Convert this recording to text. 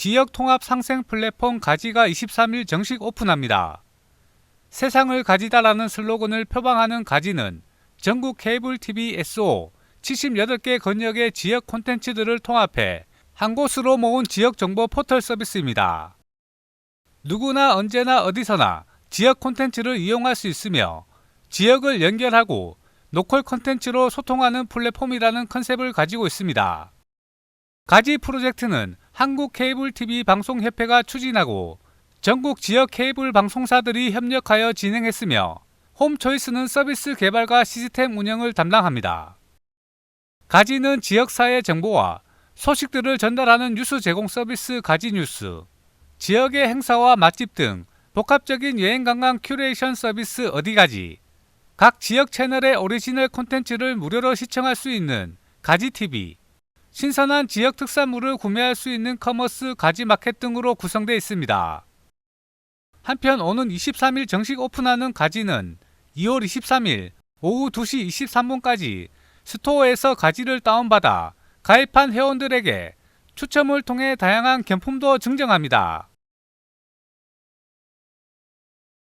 지역 통합 상생 플랫폼 가지가 23일 정식 오픈합니다. 세상을 가지다라는 슬로건을 표방하는 가지는 전국 케이블 TV SO 78개 권역의 지역 콘텐츠들을 통합해 한 곳으로 모은 지역 정보 포털 서비스입니다. 누구나 언제나 어디서나 지역 콘텐츠를 이용할 수 있으며 지역을 연결하고 로컬 콘텐츠로 소통하는 플랫폼이라는 컨셉을 가지고 있습니다. 가지 프로젝트는 한국 케이블 TV 방송협회가 추진하고 전국 지역 케이블 방송사들이 협력하여 진행했으며 홈초이스는 서비스 개발과 시스템 운영을 담당합니다. 가지는 지역사회 정보와 소식들을 전달하는 뉴스 제공 서비스 가지 뉴스, 지역의 행사와 맛집 등 복합적인 여행 관광 큐레이션 서비스 어디가지, 각 지역 채널의 오리지널 콘텐츠를 무료로 시청할 수 있는 가지TV, 신선한 지역 특산물을 구매할 수 있는 커머스 가지 마켓 등으로 구성되어 있습니다. 한편 오는 23일 정식 오픈하는 가지는 2월 23일 오후 2시 23분까지 스토어에서 가지를 다운받아 가입한 회원들에게 추첨을 통해 다양한 경품도 증정합니다.